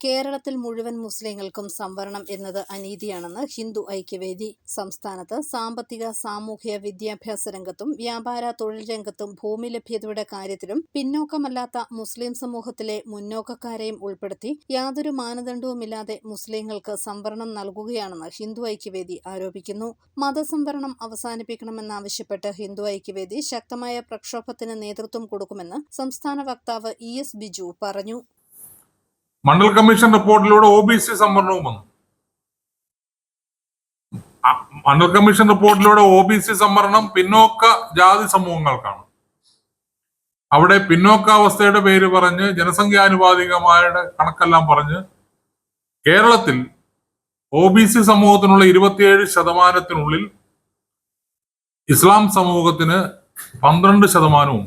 കേരളത്തിൽ മുഴുവൻ മുസ്ലിങ്ങൾക്കും സംവരണം എന്നത് അനീതിയാണെന്ന് ഹിന്ദു ഐക്യവേദി സംസ്ഥാനത്ത് സാമ്പത്തിക സാമൂഹ്യ വിദ്യാഭ്യാസ രംഗത്തും വ്യാപാര തൊഴിൽ രംഗത്തും ഭൂമി ലഭ്യതയുടെ കാര്യത്തിലും പിന്നോക്കമല്ലാത്ത മുസ്ലിം സമൂഹത്തിലെ മുന്നോക്കക്കാരെയും ഉൾപ്പെടുത്തി യാതൊരു മാനദണ്ഡവുമില്ലാതെ മുസ്ലിങ്ങൾക്ക് സംവരണം നൽകുകയാണെന്ന് ഹിന്ദു ഐക്യവേദി ആരോപിക്കുന്നു. മതസംവരണം അവസാനിപ്പിക്കണമെന്നാവശ്യപ്പെട്ട് ഹിന്ദു ഐക്യവേദി ശക്തമായ പ്രക്ഷോഭത്തിന് നേതൃത്വം കൊടുക്കുമെന്ന് സംസ്ഥാന വക്താവ് ഇ എസ് ബിജു പറഞ്ഞു. മണ്ഡൽ കമ്മീഷൻ റിപ്പോർട്ടിലൂടെ ഒ ബി സി സംവരണവും വന്നു. മണ്ഡൽ കമ്മീഷൻ റിപ്പോർട്ടിലൂടെ ഒ ബി സി സംവരണം പിന്നോക്ക ജാതി സമൂഹങ്ങൾക്കാണ്. അവിടെ പിന്നോക്കാവസ്ഥയുടെ പേര് പറഞ്ഞ് ജനസംഖ്യാനുപാതികമായ കണക്കെല്ലാം പറഞ്ഞ് കേരളത്തിൽ ഒ ബി സി സമൂഹത്തിനുള്ള ഇരുപത്തിയേഴ് ശതമാനത്തിനുള്ളിൽ ഇസ്ലാം സമൂഹത്തിന് പന്ത്രണ്ട് ശതമാനവും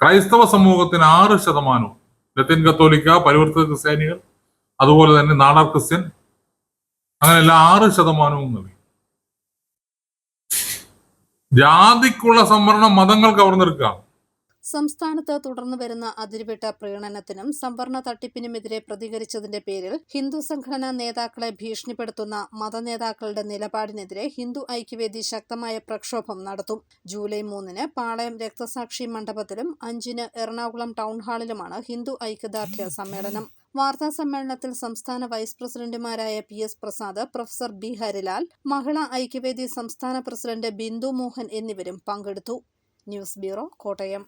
ക്രൈസ്തവ സമൂഹത്തിന് ആറ് ശതമാനവും ലത്തീൻ കത്തോലിക്ക പരിവർത്തിത ക്രിസ്ത്യാനികൾ അതുപോലെ തന്നെ നാടാർ ക്രിസ്ത്യൻ അങ്ങനെ എല്ലാ ആറ് ശതമാനവും നൽകി ജാതിക്കുള്ള സംവരണം മതങ്ങൾ കവർന്നെടുക്കുകയാണ് സംസ്ഥാനത്ത് തുടർന്നു വരുന്ന അതിരുവിട്ട പ്രീണനത്തിനും സംവരണ തട്ടിപ്പിനുമെതിരെ പ്രതികരിച്ചതിന്റെ പേരിൽ ഹിന്ദു സംഘടനാ നേതാക്കളെ ഭീഷണിപ്പെടുത്തുന്ന മതനേതാക്കളുടെ നിലപാടിനെതിരെ ഹിന്ദു ഐക്യവേദി ശക്തമായ പ്രക്ഷോഭം നടത്തും. ജൂലൈ മൂന്നിന് പാളയം രക്തസാക്ഷി മണ്ഡപത്തിലും അഞ്ചിന് എറണാകുളം ടൗൺ ഹാളിലുമാണ് ഹിന്ദു ഐക്യദാർഢ്യ സമ്മേളനം. വാർത്താ സമ്മേളനത്തിൽ സംസ്ഥാന വൈസ് പ്രസിഡന്റുമാരായ P S Prasad professor B Harilal Mahila Aikyavedi സംസ്ഥാന പ്രസിഡന്റ് ബിന്ദു മോഹൻ എന്നിവരും പങ്കെടുത്തു. News bureau Kottayam.